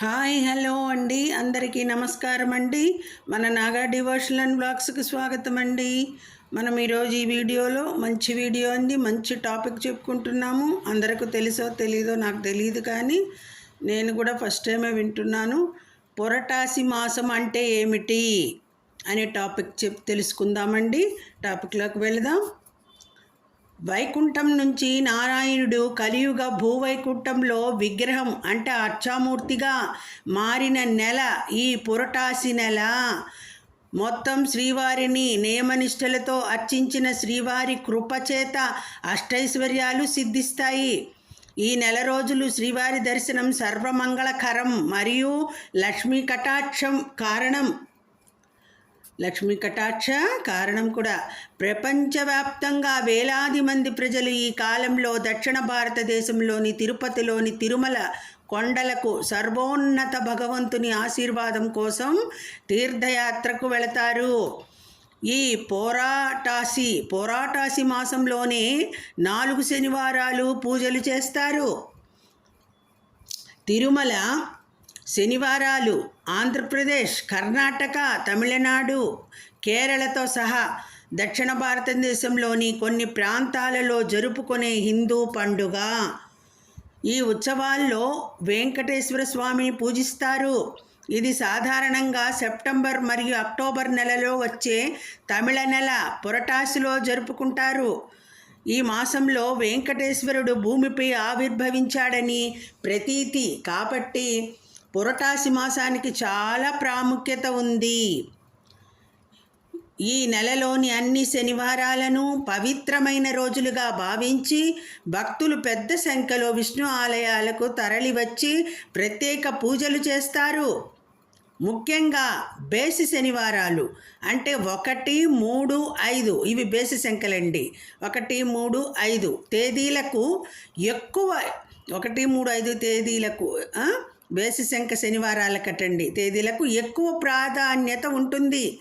Hi hello అండి. అందరికీ నమస్కారం అండి మన నాగా డివోషనల్ అండ్ బ్లాగ్స్కి స్వాగతం అండి మనం ఈరోజు ఈ వీడియోలో మంచి వీడియో అండి మంచి టాపిక్ చెప్పుకుంటున్నాము. అందరికీ తెలుసో తెలీదో నాకు తెలియదు కానీ నేను కూడా ఫస్ట్ టైమే వింటున్నాను. పొరటాసి మాసం అంటే ఏమిటి అనే టాపిక్ చెప్ తెలుసుకుందామండి. టాపిక్లోకి వెళదాం. వైకుంఠం నుంచి నారాయణుడు కలియుగ భూవైకుంఠంలో విగ్రహం అంటే అర్చామూర్తిగా మారిన నెల ఈ పురటాసి నెల. మొత్తం శ్రీవారిని నియమనిష్టలతో అర్చించిన శ్రీవారి కృపచేత అష్టైశ్వర్యాలు సిద్ధిస్తాయి. ఈ నెల రోజులు శ్రీవారి దర్శనం సర్వమంగళకరం మరియు లక్ష్మీ కటాక్షం కారణం. లక్ష్మీ కటాక్ష. కారణం కూడా ప్రపంచవ్యాప్తంగా వేలాది మంది ప్రజలు ఈ కాలంలో దక్షిణ భారతదేశంలోని తిరుపతిలోని తిరుమల కొండలకు సర్వోన్నత భగవంతుని ఆశీర్వాదం కోసం తీర్థయాత్రకు వెళతారు. ఈ పోరాటాసి పోరాటాసి మాసంలోనే నాలుగు శనివారాలు పూజలు చేస్తారు. తిరుమల శనివారాలు ఆంధ్రప్రదేశ్ కర్ణాటక తమిళనాడు కేరళతో సహా దక్షిణ భారతదేశంలోని కొన్ని ప్రాంతాలలో జరుపుకునే హిందూ పండుగ. ఈ ఉత్సవాల్లో వెంకటేశ్వర స్వామిని పూజిస్తారు. ఇది సాధారణంగా సెప్టెంబర్ మరియు అక్టోబర్ నెలలో వచ్చే తమిళ నెల పొరటాసులో జరుపుకుంటారు. ఈ మాసంలో వెంకటేశ్వరుడు భూమిపై ఆవిర్భవించాడని ప్రతీతి. కాబట్టి పురటాసి మాసానికి చాలా ప్రాముఖ్యత ఉంది. ఈ నెలలోని అన్ని శనివారాలను పవిత్రమైన రోజులుగా భావించి భక్తులు పెద్ద సంఖ్యలో విష్ణు ఆలయాలకు తరలివచ్చి ప్రత్యేక పూజలు చేస్తారు. ముఖ్యంగా బేసి శనివారాలు అంటే ఒకటి మూడు ఐదు. ఇవి బేసి సంఖ్యలండి. ఒకటి మూడు ఐదు తేదీలకు ఎక్కువ ఒకటి మూడు ఐదు తేదీలకు ఆ, శనివారాల కట్టండి తేదీలకు ఎక్కువ ప్రాధాన్యత ఉంటుంది.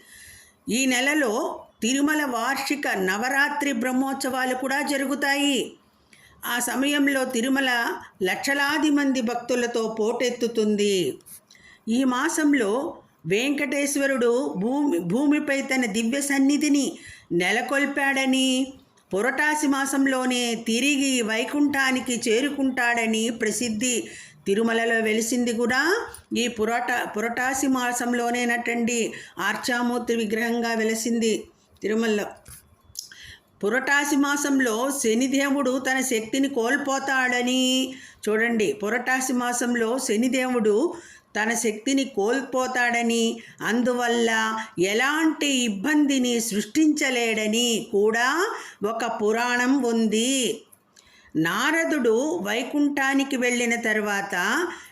ఈ నెలలో తిరుమల వార్షిక నవరాత్రి బ్రహ్మోత్సవాలు కూడా జరుగుతాయి. ఆ సమయంలో తిరుమల లక్షలాది మంది భక్తులతో పోటెత్తుతుంది. ఈ మాసంలో వెంకటేశ్వరుడు భూమి భూమిపై తన దివ్య సన్నిధిని నెలకొల్పాడని పురటాసి మాసంలోనే తిరిగి వైకుంఠానికి చేరుకుంటాడని ప్రసిద్ధి తిరుమలలో వెలిసింది కూడా ఈ పురట పురటాసి మాసంలోనేనటండి. ఆర్చామూర్తి విగ్రహంగా వెలిసింది తిరుమలలో. పురటాసి మాసంలో శనిదేవుడు తన శక్తిని కోల్పోతాడని చూడండి. పురటాసి మాసంలో శనిదేవుడు తన శక్తిని కోల్పోతాడని అందువల్ల ఎలాంటి ఇబ్బందిని సృష్టించలేడని కూడా ఒక పురాణం ఉంది. నారదుడు వైకుంఠానికి వెళ్ళిన తర్వాత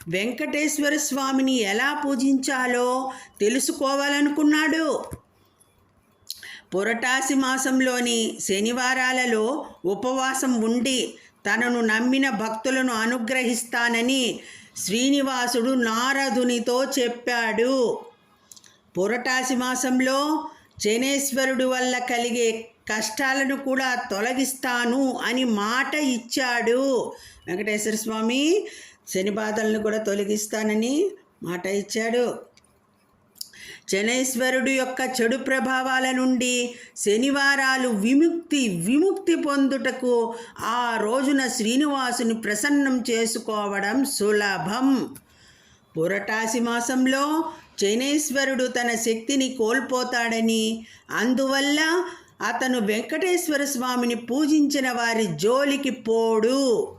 వెంకటేశ్వర స్వామిని ఎలా పూజించాలో తెలుసుకోవాలనుకున్నాడు. పురటాసి మాసంలోని శనివారాలలో ఉపవాసం ఉండి తనను నమ్మిన భక్తులను అనుగ్రహిస్తానని శ్రీనివాసుడు నారదునితో చెప్పాడు. పురటాసి మాసంలో జనేశ్వరుడు వల్ల కలిగే కష్టాలను కూడా తొలగిస్తాను అని మాట ఇచ్చాడు. వెంకటేశ్వర స్వామి శని బాధలను కూడా తొలగిస్తానని మాట ఇచ్చాడు. శనేశ్వరుడు యొక్క చెడు ప్రభావాల నుండి శనివారాలు విముక్తి విముక్తి పొందుటకు ఆ రోజున శ్రీనివాసుని ప్రసన్నం చేసుకోవడం సులభం. పురటాసి మాసంలో శనేశ్వరుడు తన శక్తిని కోల్పోతాడని అందువల్ల అతను వెంకటేశ్వర స్వామిని పూజించిన వారి జోలికి పోడు.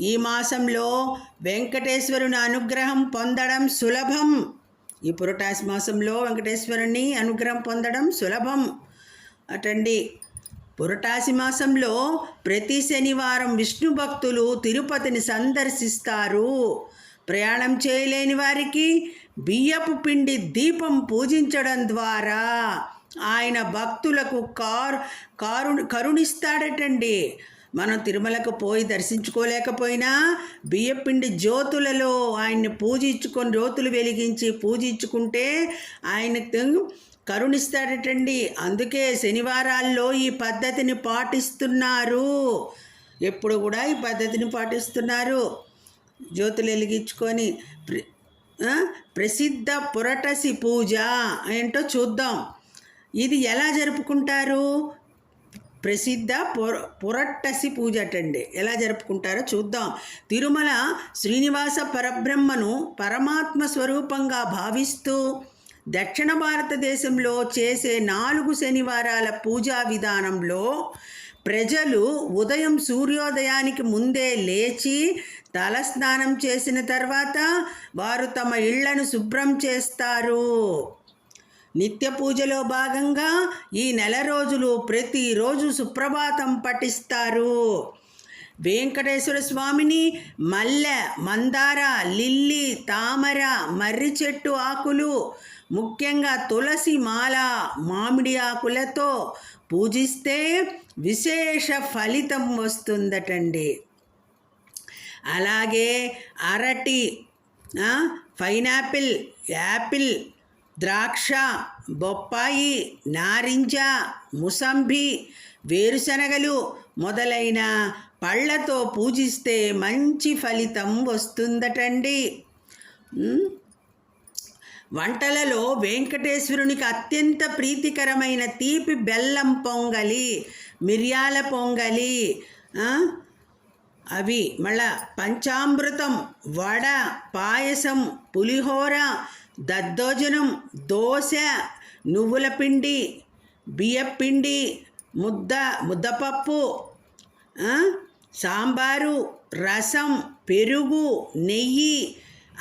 ఈ మాసంలో వెంకటేశ్వరుని అనుగ్రహం పొందడం సులభం. ఈ పురటాసి మాసంలో వెంకటేశ్వరుని అనుగ్రహం పొందడం సులభం. అటండి. పురటాసి మాసంలో ప్రతి శనివారం విష్ణు భక్తులు తిరుపతిని సందర్శిస్తారు. ప్రయాణం చేయలేని వారికి బియ్యపు పిండి దీపం పూజించడం ద్వారా ఆయన భక్తులకు కారు కారు కరుణిస్తాడటండి. మనం తిరుమలకు పోయి దర్శించుకోలేకపోయినా బియ్యపిండి జ్యోతులలో ఆయన్ని పూజించుకొని జ్యోతులు వెలిగించి పూజించుకుంటే ఆయనకు కరుణిస్తాడటండి. అందుకే శనివారాల్లో ఈ పద్ధతిని పాటిస్తున్నారు. ఎప్పుడు కూడా ఈ పద్ధతిని పాటిస్తున్నారు. జ్యోతులు వెలిగించుకొని ప్రసిద్ధ పురటసి పూజ ఏంటో చూద్దాం. ఇది ఎలా జరుపుకుంటారు? ప్రసిద్ధ పొర పురట్టసి పూజ అటండి. ఎలా జరుపుకుంటారో చూద్దాం. తిరుమల శ్రీనివాస పరబ్రహ్మను పరమాత్మ స్వరూపంగా భావిస్తూ దక్షిణ భారతదేశంలో చేసే నాలుగు శనివారాల పూజా విధానంలో ప్రజలు ఉదయం సూర్యోదయానికి ముందే లేచి తలస్నానం చేసిన తర్వాత వారు తమ ఇళ్ళను శుభ్రం చేస్తారు. నిత్య పూజలో భాగంగా ఈ నెల రోజులు ప్రతిరోజు సుప్రభాతం పఠిస్తారు. వెంకటేశ్వర స్వామిని మల్లె మందార లిల్లీ తామర మర్రి చెట్టు ఆకులు ముఖ్యంగా తులసి మాల మామిడి ఆకులతో పూజిస్తే విశేష ఫలితం వస్తుందటండి. అలాగే అరటి పైనాపిల్ యాపిల్ ద్రాక్ష బొప్పాయి నారింజ ముసంబి వేరుశనగలు మొదలైన పళ్ళతో పూజిస్తే మంచి ఫలితం వస్తుందటండి. వంటలలో వెంకటేశ్వరునికి అత్యంత ప్రీతికరమైన తీపి బెల్లం పొంగలి మిరియాల పొంగలి అవి మళ్ళా పంచామృతం వడ పాయసం పులిహోర దద్దోజనం దోశ నువ్వుల పిండి బియ్యపిండి ముద్ద ముద్దపప్పు సాంబారు రసం పెరుగు నెయ్యి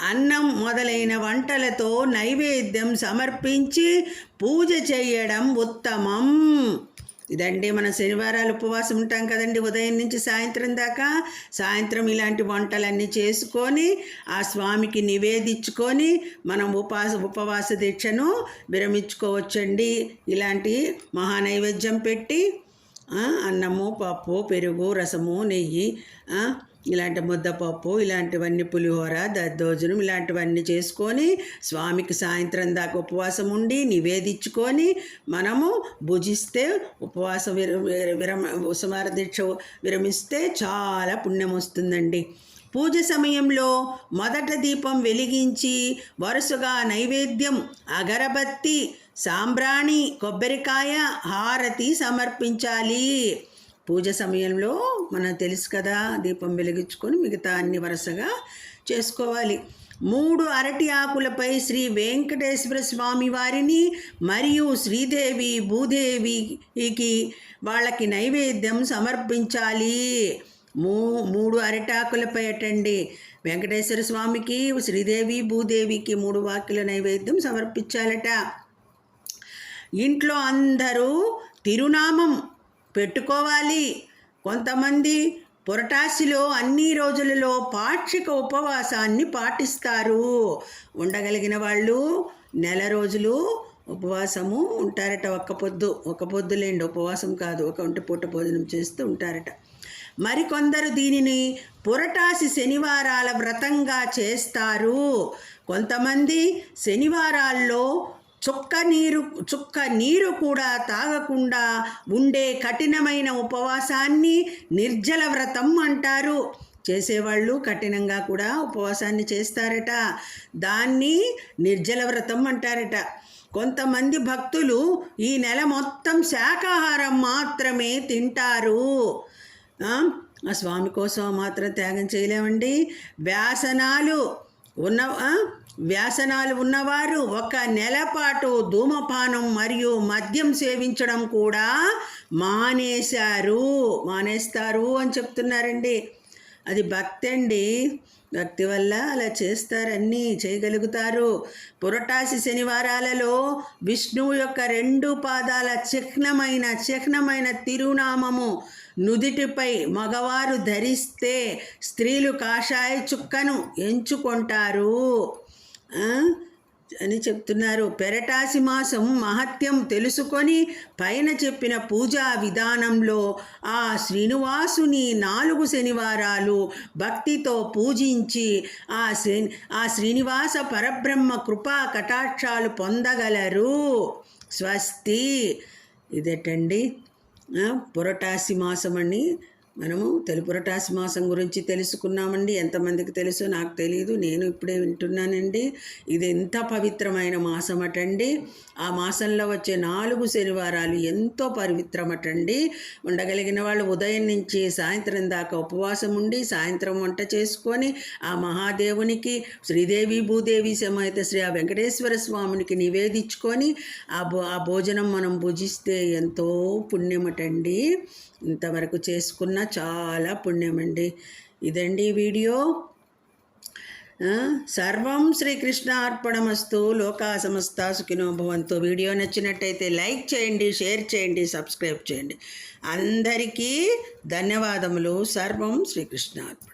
అన్నం మొదలైన వంటలతో నైవేద్యం సమర్పించి పూజ చేయడం ఉత్తమం. ఇదండి మన శనివారాలు ఉపవాసం ఉంటాం కదండి. ఉదయం నుంచి సాయంత్రం దాకా సాయంత్రం ఇలాంటి వంటలన్నీ చేసుకొని ఆ స్వామికి నివేదించుకొని మనం ఉపవాస ఉపవాస దీక్షను విరమించుకోవచ్చండి. ఇలాంటి మహానైవేద్యం పెట్టి అన్నము పప్పు పెరుగు రసము నెయ్యి ఇలాంటి ముద్దపప్పు ఇలాంటివన్నీ పులిహోర దద్దోజనం ఇలాంటివన్నీ చేసుకొని స్వామికి సాయంత్రం దాకా ఉపవాసం ఉండి నివేదించుకొని మనము భుజిస్తే ఉపవాస విర విరమ ఉపసంహార దీక్ష విరమిస్తే చాలా పుణ్యం వస్తుందండి. పూజ సమయంలో మొదట దీపం వెలిగించి వరుసగా నైవేద్యం అగరబత్తి సాంబ్రాణి కొబ్బరికాయ హారతి సమర్పించాలి. పూజ సమయంలో మనం తెలుసు కదా దీపం వెలిగించుకొని మిగతా అన్ని వరుసగా చేసుకోవాలి. మూడు అరటి ఆకులపై శ్రీ వెంకటేశ్వర స్వామి వారిని మరియు శ్రీదేవి భూదేవికి వాళ్ళకి నైవేద్యం సమర్పించాలి. మూ మూడు అరటాకులపై అటండి. వెంకటేశ్వర స్వామికి శ్రీదేవి భూదేవికి మూడు వాక్యుల నైవేద్యం సమర్పించాలట. ఇంట్లో అందరూ తిరునామం పెట్టుకోవాలి. కొంతమంది పురటాసిలో అన్ని రోజులలో పాక్షిక ఉపవాసాన్ని పాటిస్తారు. ఉండగలిగిన వాళ్ళు నెల రోజులు ఉపవాసము ఉంటారట. ఒక్క పొద్దు ఒక పొద్దులేండి ఉపవాసం కాదు. ఒక ఒంటి పూట భోజనం చేస్తూ ఉంటారట. మరికొందరు దీనిని పురటాసి శనివారాల వ్రతంగా చేస్తారు. కొంతమంది శనివారాల్లో చుక్క నీరు చుక్క నీరు కూడా తాగకుండా ఉండే కఠినమైన ఉపవాసాన్ని నిర్జల వ్రతం అంటారు. చేసేవాళ్ళు కఠినంగా కూడా ఉపవాసాన్ని చేస్తారట. దాన్ని నిర్జల వ్రతం అంటారట. కొంతమంది భక్తులు ఈ నెల మొత్తం శాకాహారం మాత్రమే తింటారు. స్వామి కోసం మాత్రం త్యాగం చేయలేమండి. వ్యాసనాలు ఉన్న వ్యాసనాలు ఉన్నవారు ఒక నెలపాటు ధూమపానం మరియు మద్యం సేవించడం కూడా మానేశారు. మానేస్తారు అని చెప్తున్నారండి. అది భక్తి అండి భక్తి వల్ల అలా చేస్తారన్నీ చేయగలుగుతారు. పురటాసి శనివారాలలో విష్ణువు యొక్క రెండు పాదాల చిహ్నమైన చిహ్నమైన తిరునామము నుదిటిపై మగవారు ధరిస్తే స్త్రీలు కాషాయ చుక్కను ఎంచుకుంటారు. అని చెప్తున్నారు. పెరటాసి మాసం మహత్యం తెలుసుకొని పైన చెప్పిన పూజా విధానంలో ఆ శ్రీనివాసుని నాలుగు శనివారాలు భక్తితో పూజించి ఆ శ్రీ ఆ శ్రీనివాస పరబ్రహ్మ కృపా కటాక్షాలు పొందగలరు. స్వస్తి. ఇదేటండి? పొరటాసి పురటాసి మాసం అని మనము తెలుపురటాసి మాసం గురించి తెలుసుకున్నామండి. ఎంతమందికి తెలుసో నాకు తెలియదు నేను ఇప్పుడే వింటున్నానండి. ఇది ఎంత పవిత్రమైన మాసం అటండి ఆ మాసంలో వచ్చే నాలుగు శనివారాలు ఎంతో పవిత్రమటండి. ఉండగలిగిన వాళ్ళు ఉదయం నుంచి సాయంత్రం దాకా ఉపవాసం ఉండి సాయంత్రం వంట చేసుకొని ఆ మహాదేవునికి శ్రీదేవి భూదేవి సమేత శ్రీ ఆ వెంకటేశ్వర స్వామునికి నివేదించుకొని ఆ భో ఆ భోజనం మనం భుజిస్తే ఎంతో పుణ్యమటండి. ఇంతవరకు చేసుకున్న చాలా పుణ్యమండి. ఇదండి వీడియో. సర్వం శ్రీకృష్ణ అర్పణమస్తు లోకా సమస్త సుఖినోభవంతో. వీడియో నచ్చినట్టయితే లైక్ చేయండి షేర్ చేయండి సబ్స్క్రైబ్ చేయండి. అందరికీ ధన్యవాదములు. సర్వం శ్రీకృష్ణ అర్పణ